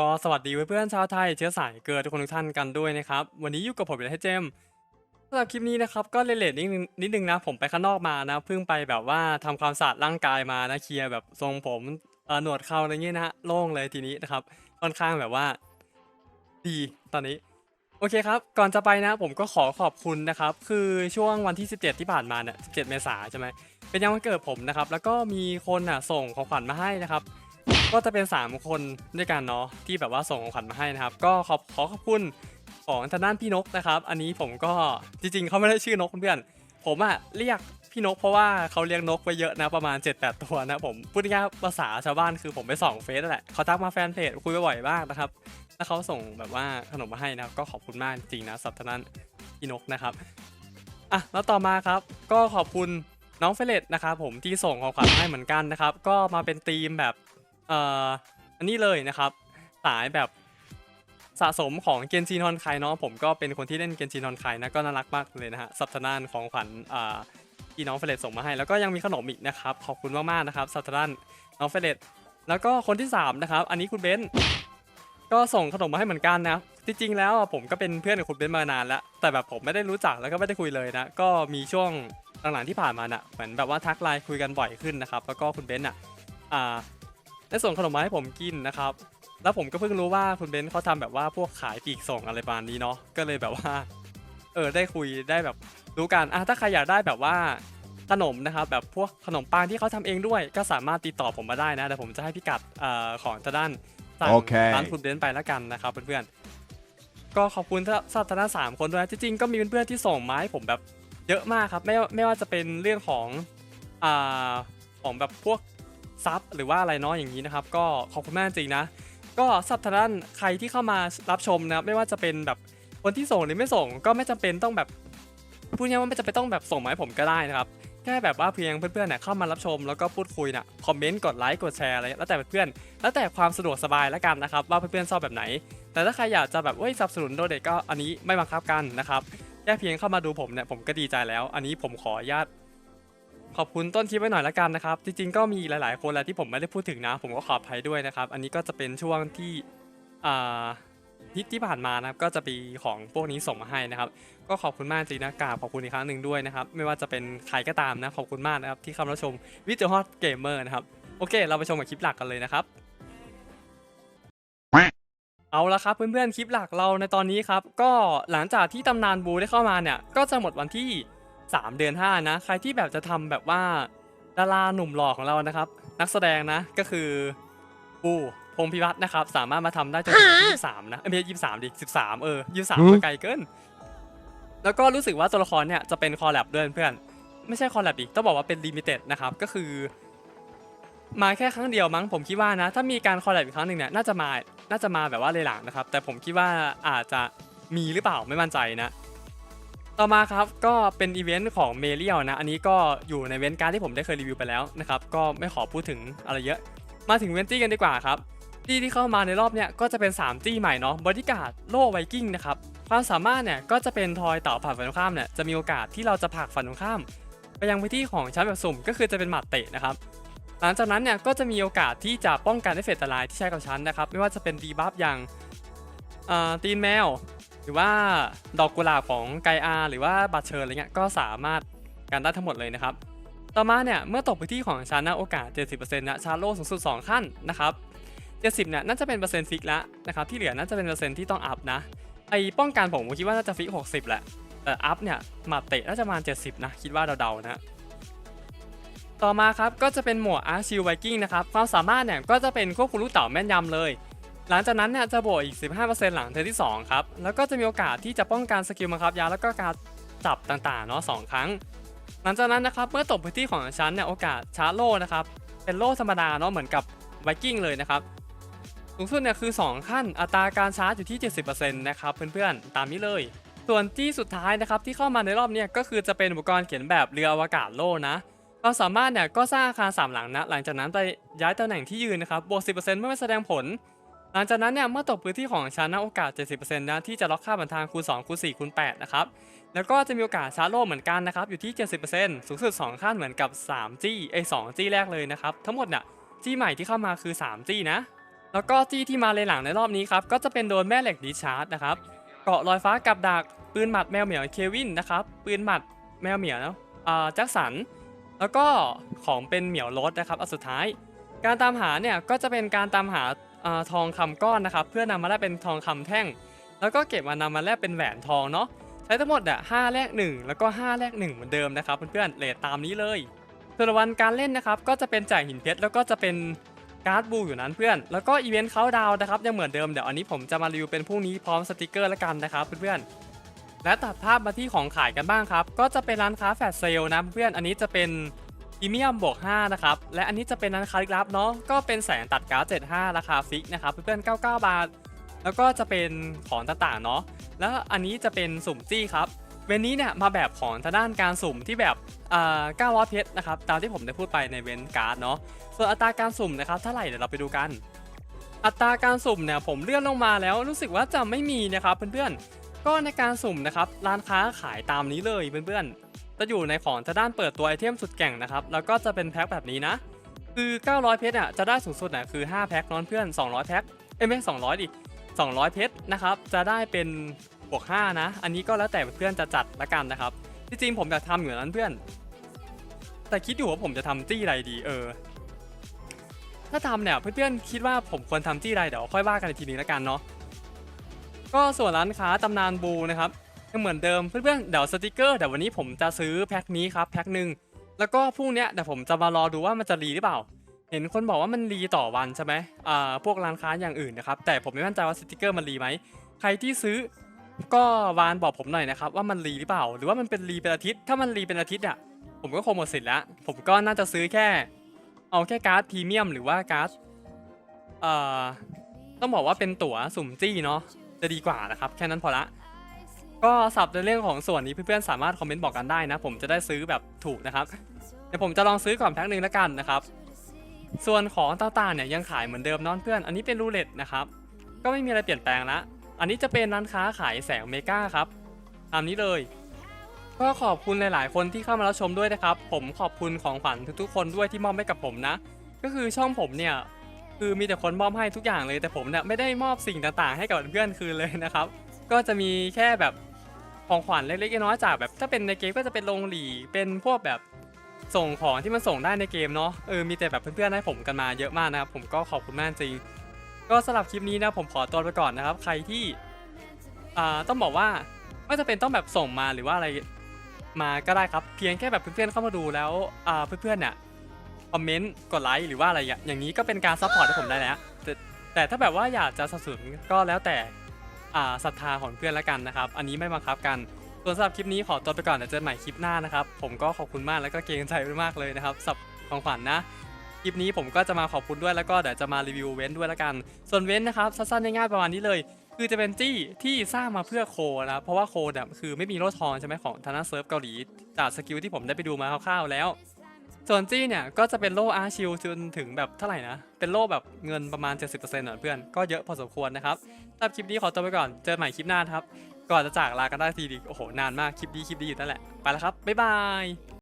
ก็สวัสดีเพื่อนๆชาวไทยเชื้อสายเกิดทุกคนทุกท่านกันด้วยนะครับ วันนี้อยู่กับผมเป็นให้เจมส์สำหรับคลิปนี้นะครับก็เลทๆนิดนึงนิดนึงนะผมไปข้างนอกมานะเพิ่งไปแบบว่าทำความสะอาดร่างกายมานะเคลียร์แบบทรงผมเอ่อหนวดเขาอะไรเงี้ยนะโล่งเลยทีนี้นะครับค่อนข้างแบบว่า ดีตอนนี้โอเคครับ ก่อนจะไปนะผมก็ขอขอบคุณนะครับ คือช่วงวันที่ 17 ที่ผ่านมาเนี่ย17 เมษายนใช่ไหมเป็นยังวันเกิดผมนะครับ แล้วก็มีคนอะส่งของขวัญมาให้นะครับ ก็จะเป็น 3 คนด้วยกันเนาะที่แบบว่าส่งของขวัญมาให้นะครับ ก็ขอบขอขอบคุณของทางด้านพี่นกนะครับ อันนี้ผมก็จริงๆเขาไม่ได้ชื่อนกเพื่อน ผมอะเรียกพี่นกเพราะว่าเขาเลี้ยงนกไว้เยอะนะประมาณ 7-8 ตัวนะผมพูดง่ายภาษาชาวบ้านคือผมไปส่องเฟซแหละเขาทักมาแฟนเพจคุยไปบ่อยๆบ้างนะครับแล้วเขาส่งแบบว่าขนมมาให้นะครับก็ขอบคุณมากจริงนะสับทางด้นพี่นกนะครับอะแล้วต่อมาครับก็ขอบคุณน้องเฟเลตนะครับผมที่ส่งของขวัญให้เหมือนกันนะครับ ก็มาเป็นธีมแบบ เอ่ออันนี้เลยนะครับสายแบบสะสมของเกนจินอนไคเนาะผมก็เป็นคนที่เล่นเกนจินอนไคนะก็น่ารักมากเลยนะฮะสับทางด้านของขวัญอ่าที่น้องเฟเลตส่งมาให้แล้วก็ยังมีขนมอีกนะครับขอบคุณมากๆนะครับสับทางด้านน้องเฟเลตแล้วก็คนที่สามนะครับอันนี้คุณเบนซ์ก็ส่งขนมมาให้เหมือนกันนะจริงๆแล้วผมก็เป็นเพื่อนกับคุณเบนซ์มานานแล้ว แต่แบบผมไม่ได้รู้จักแล้วก็ไม่ได้คุยเลยนะก็มีช่วงหลังๆที่ผ่านมาน่ะเหมือนแบบว่าทักไลน์คุยกันบ่อยขึ้นนะครับแล้วก็คุณเบนซ์อะอ่า ได้ส่งขนมมาให้ผมกินนะครับ แล้วผมก็เพิ่งรู้ว่าคุณเบนซ์เขาทำแบบว่าพวกขายปลีกส่งอะไรประมาณนี้เนาะ ก็เลยแบบว่า เออได้คุยได้แบบรู้กันอะถ้าใครอยากได้แบบว่าขนมนะครับแบบพวกขนมปังที่เขาทำเองด้วย ก็สามารถติดต่อผมมาได้นะเดี๋ยวผมจะให้พิกัดเอ่อของทางด้านสั่งโอเคร้านคุณเบนซ์ไปแล้วกันนะครับเพื่อนๆก็ขอบคุณสำหรับทางด้านสามคนด้วยนะจริงๆก็มีเพื่อนๆที่ส่งมาให้ผมแบบเยอะมากครับไม่ว่าไม่ว่าจะเป็นเรื่องของอ่าของแบบพวก ซับหรือว่าอะไรเนาะอย่างนี้นะครับ ก็ขอบคุณมากจริงๆนะ ก็สับทางด้านใครที่เข้ามารับชมนะครับไม่ว่าจะเป็นแบบคนที่ส่งหรือไม่ส่งก็ไม่จำเป็นต้องแบบพูดง่ายๆว่าไม่จำเป็นต้องแบบส่งมาให้ผมก็ได้นะครับแค่แบบว่าเพียงเพื่อนๆเนี่ยเข้ามารับชมแล้วก็พูดคุยน่ะคอมเมนต์กดไลค์กดแชร์อะไรแล้วแต่เพื่อนๆแล้วแต่ความสะดวกสบายแล้วกันนะครับ ว่าเพื่อนๆชอบแบบไหน แต่ถ้าใครอยากจะแบบเอ้ยสนับสนุนโดเด็กก็อันนี้ไม่บังคับกันนะครับแค่เพียงเข้ามาดูผมเนี่ยผมก็ดีใจแล้ว อันนี้ผมขออนุญาต ขอบคุณต้นคลิปไว้หน่อยละกันนะครับ จริงๆก็มีหลายๆคนแล้วที่ผมไม่ได้พูดถึงนะ ผมก็ขออภัยด้วยนะครับ อันนี้ก็จะเป็นช่วงที่อ่าที่ที่ผ่านมานะครับก็จะมีของพวกนี้ส่งมาให้นะครับ ก็ขอบคุณมากจริงนะกราบขอบคุณอีกครั้งหนึ่งด้วยนะครับ ไม่ว่าจะเป็นใครก็ตามนะขอบคุณมากนะครับที่เข้ามารับชมวิดีโอฮอตเกมเมอร์นะครับโอเค เราไปชมกับคลิปหลักกันเลยนะครับ เอาละครับเพื่อนๆคลิปหลักเราในตอนนี้ครับ ก็หลังจากที่ตำนานบูได้เข้ามาเนี่ย ก็จะหมดวันที่ 3 เดือน 5 นะ ใครที่แบบจะทำแบบว่าดาราหนุ่มหล่อของเรานะครับ นักแสดงนะก็คือบูพงษ์พิวัฒน์นะครับ สามารถมาทำได้จนถึงวันที่23นะเอ้ยไม่ใช่23ดิ13เออ23ก็ไกลเกินแล้วก็รู้สึกว่าตัวละครเนี่ยจะเป็นคอลแลบด้วยเพื่อน ไม่ใช่คอลแลบดิต้องบอกว่าเป็นลิมิเต็ดนะครับ ก็คือ มาแค่ครั้งเดียวมั้งผมคิดว่านะ ถ้ามีการคอลแลบอีกครั้งหนึ่งเนี่ยน่าจะมาน่าจะมาแบบว่าเลยหลังนะครับ แต่ผมคิดว่าอาจจะมีหรือเปล่าไม่มั่นใจนะ ต่อมาครับก็เป็นอีเวนต์ของเมเรียลนะ อันนี้ก็อยู่ในเวนต์การดที่ผมได้เคยรีวิวไปแล้วนะครับก็ไม่ขอพูดถึงอะไรเยอะ มาถึงเวนตี้กันดีกว่าครับจี้ที่เข้ามาในรอบเนี้ยก็จะเป็น3จี้ใหม่เนาะบอดี้การ์ดโล่ไวกิ้งนะครับความสามารถเนี่ยก็จะเป็นทอยเต่าผลักฝั่งตรงข้ามเนี่ยจะมีโอกาสที่เราจะผลักฝั่งตรงข้าม ไปยังพื้นที่ของชั้นแบบสุ่มก็คือจะเป็นหมัดเตะนะครับหลังจากนั้นเนี่ยก็จะมีโอกาสที่จะป้องกันเอฟเฟกต์อันตรายที่ใช้กับชั้นนะครับไม่ว่าจะเป็นดีบัฟอย่างตีนแมว หรือว่าดอกกุหลาบของไกอาหรือว่าบัตเชิญอะไรเงี้ยก็สามารถกันได้ทั้งหมดเลยนะครับ ต่อมาเนี่ยเมื่อตกพื้นที่ของชั้นนะโอกาส 70%นะชาร์โลสูงสุด 2 ขั้นนะครับ70เนี่ยน่าจะเป็นเปอร์เซ็นต์ฟิกแล้วนะครับที่เหลือน่าจะเป็นเปอร์เซ็นต์ที่ต้องอัพนะไอป้องกันผมผมคิดว่าน่าจะฟิก 60 แหละแต่อัพเนี่ยมัดเตะน่าจะประมาณ 70 นะคิดว่าเดาๆนะต่อมาครับก็จะเป็นหมวกอาร์ชิลไวกิ้งนะครับความสามารถเนี่ยก็จะเป็นควบคุมลูกเต๋าแม่นยำเลย หลังจากนั้นเนี่ยจะบวกอีก 15%หลังเทอร์นที่ 2 ครับ แล้วก็จะมีโอกาสที่จะป้องกันสกิลบังคับยาแล้วก็การจับต่างๆเนาะสองครั้ง หลังจากนั้นนะครับเมื่อตกพื้นที่ของชั้นเนี่ยโอกาสชาร์โล่นะครับเป็นโล่ธรรมดาเนาะเหมือนกับไวกิ้งเลยนะครับสูงสุดเนี่ยคือ 2 ขั้นอัตราการชาร์จอยู่ที่ 70%นะครับเพื่อนๆตามนี้เลย ส่วนที่สุดท้ายนะครับที่เข้ามาในรอบเนี้ก็คือจะเป็นอุปกรณ์เขียนแบบเรืออวกาศโล่นะความสามารถเนี่ยก็สร้างอาคารสามหลังนะ หลังจากนั้นไปย้ายตำแหน่งที่ยืนนะครับบวก 10%เมื่อแสดงผล หลังจากนั้นเนี่ยเมื่อตกพื้นที่ของชั้นนะโอกาส 70%นะที่จะล็อกค่าบันทางคูณ2คูณ4คูณ8นะครับแล้วก็จะมีโอกาสชาร์โลเหมือนกันนะครับอยู่ที่ 70%สูงสุด 2 ขั้นเหมือนกับ3จี้ไอ้2จี้แรกเลยนะครับทั้งหมดเนี่ยจี้ใหม่ที่เข้ามาคือ3จี้นะ แล้วก็จี้ที่มาเลยหลังในรอบนี้ครับก็จะเป็นโดนแม่เหล็กดีชาร์จนะครับเกาะลอยฟ้ากับดักปืนหมัดแมวเหมียวเควินนะครับปืนหมัดแมวเหมียวอ่าแจ็คสันแล้วก็ของเป็นเหมียวรถนะครับอันสุดท้าย การตามหาเนี่ยก็จะเป็นการตามหา ทองคำก้อนนะครับเพื่อนำมาแลกเป็นทองคำแท่ง แล้วก็เก็บมานำมาแลกเป็นแหวนทองเนาะใช้ทั้งหมดอะห้าแลกหนึ่งแล้วก็ห้าแลกหนึ่งเหมือนเดิมนะครับเพื่อนๆเลทตามนี้เลยส่วนรวันการเล่นนะครับก็จะเป็นจ่ายหินเพชรแล้วก็จะเป็นการ์ดบูอยู่นั้นเพื่อน แล้วก็อีเวนต์เขาดาวนะครับยังเหมือนเดิมเดี๋ยวอันนี้ผมจะมารีวิวเป็นพรุ่งนี้พร้อมสติกเกอร์แล้วกันนะครับเพื่อนๆและตัดภาพมาที่ของขายกันบ้างครับ ก็จะเป็นร้านค้าแฟลชเซลนะเพื่อนอันนี้จะเป็น พรีเมียมบวก5นะครับ และอันนี้จะเป็นร้านคาลึกลับเนาะก็เป็นแสงตัดการ์ด75 ราคาฟิกนะครับ เพื่อนๆ 99 บาท แล้วก็จะเป็นของต่างๆเนาะแล้วอันนี้จะเป็นสุ่มจี้ครับเวนนี้เนี่ยมาแบบของทางด้านการสุ่มที่แบบอ่า900เพชรนะครับตามที่ผมได้พูดไปในเวนการ์ดเนาะส่วนอัตราการสุ่มนะครับเท่าไหร่เดี๋ยวเราไปดูกัน อัตราการสุ่มเนี่ยผมเลื่อนลงมาแล้วรู้สึกว่าจะไม่มีนะครับเพื่อนๆก็ในการสุ่มนะครับร้านค้าขายตามนี้เลยเพื่อนๆ จะอยู่ในของทางด้านเปิดตัวไอเทมสุดแก่งนะครับ แล้วก็จะเป็นแพ็คแบบนี้นะ คือ 900 เพชรอะจะได้สูงสุดอะคือ5แพ็คนอนเพื่อน 200 แพ็คเอ้ยไม่200ดิ200 เพชรนะครับจะได้เป็นบวก5นะ อันนี้ก็แล้วแต่เพื่อนจะจัดละกันนะครับที่จริงผมอยากทำอยู่นั้นเพื่อน แต่คิดอยู่ว่าผมจะทำจี้อะไรดีเออ ถ้าทำเนี่ยเพื่อนๆคิดว่าผมควรทำจี้อะไรเดี๋ยวค่อยว่ากันอีกทีนึงละกันเนาะก็ส่วนร้านค้าตำนานบูนะครับ ยังเหมือนเดิมเพื่อนๆเดี๋ยวสติกเกอร์เดี๋ยววันนี้ผมจะซื้อแพ็คนี้ครับแพ็คหนึ่งแล้วก็พรุ่งนี้เดี๋ยวผมจะมารอดูว่ามันจะรีหรือเปล่า เห็นคนบอกว่ามันรีต่อวันใช่ไหมอ่าพวกร้านค้าอย่างอื่นนะครับแต่ผมไม่มั่นใจว่าสติกเกอร์มันรีไหมใครที่ซื้อก็วานบอกผมหน่อยนะครับว่ามันรีหรือเปล่า หรือว่ามันเป็นรีเป็นอาทิตย์ถ้ามันรีเป็นอาทิตย์อะผมก็คงหมดสิทธิ์แล้วผมก็น่าจะซื้อแค่ เอาแค่การ์ดพรีเมียมหรือว่าการ์ดเอ่อต้องบอกว่าเป็นตั๋วสุ่มจี้เนาะจะดีกว่านะครับ แค่นั้นพอละ ก็สับในเรื่องของส่วนนี้เพื่อนๆสามารถคอมเมนต์บอกกันได้นะ ผมจะได้ซื้อแบบถูกนะครับเดี๋ยวผมจะลองซื้อก่อนแพ็คหนึ่งแล้วกันนะครับส่วนของต่างๆเนี่ยยังขายเหมือนเดิมเนอนเพื่อน อันนี้เป็นรูเล็ตนะครับก็ไม่มีอะไรเปลี่ยนแปลงละอันนี้จะเป็นร้านค้าขายแสงเมกาครับตามนี้เลย ก็ขอบคุณหลายๆ คนที่เข้ามารับชมด้วยนะครับ ผมขอบคุณของขวัญทุกๆ คนด้วยที่มอบให้กับผมนะ ก็คือช่องผมเนี่ยคือมีแต่คนมอบให้ทุกอย่างเลยแต่ผมเนี่ยไม่ได้มอบสิ่งต่างๆ ให้กับเพื่อนคืนเลยนะครับ ก็จะมีแค่แบบ ของขวัญเล็กๆน้อยๆจากแบบถ้าเป็นในเกมก็จะเป็นลงหลีเป็นพวกแบบส่งของที่มันส่งได้ในเกมเนาะเออมีแต่แบบเพื่อนๆให้ผมกันมาเยอะมากนะครับผมก็ขอบคุณมากจริง ก็สำหรับคลิปนี้นะผมขอตัวไปก่อนนะครับ ใครที่อ่าต้องบอกว่าไม่จะเป็นต้องแบบส่งมาหรือว่าอะไรมาก็ได้ครับ เพียงแค่แบบเพื่อนๆเข้ามาดูแล้วอ่าเพื่อนๆเนี่ยคอมเมนต์กดไลค์หรือว่าอะไรอย่างนี้ก็เป็นการซัพพอร์ตให้ผมได้แล้วแต่แต่ถ้าแบบว่าอยากจะสนับสนุนก็แล้วแต่ อ่าศรัทธาของเพื่อนแล้วกันนะครับ อันนี้ไม่บังคับกัน ส่วนสำหรับคลิปนี้ขอตัวไปก่อนเดี๋ยวเจอกันใหม่คลิปหน้านะครับ ผมก็ขอบคุณมากแล้วก็เกรงใจมากเลยนะครับสับของขวัญนะ คลิปนี้ผมก็จะมาขอบคุณด้วยแล้วก็เดี๋ยวจะมารีวิวเว้นด้วยแล้วกัน ส่วนเว้นนะครับสั้นๆง่ายๆประมาณนี้เลย คือจะเป็นจี้ที่สร้างมาเพื่อโคนะครับเพราะว่าโคเนี่ยคือไม่มีโลทองใช่ไหมของทางด้าเซิร์ฟเกาหลีจากสกิลที่ผมได้ไปดูมาคร่าวๆแล้ว ส่วนจี้เนี่ยก็จะเป็นโล่อาร์ชิลจนถึงแบบเท่าไหร่นะ เป็นโล่แบบเงินประมาณ 70%เน่ะเพื่อน ก็เยอะพอสมควรนะครับสำหรับคลิปนี้ขอตัวไปก่อน เจอกันใหม่คลิปหน้าครับ ก่อนจะจากลากันได้ทีดี โอ้โห นานมาก คลิปดีคลิปดีอยู่นั่นแหละ ไปแล้วครับ บ๊ายบาย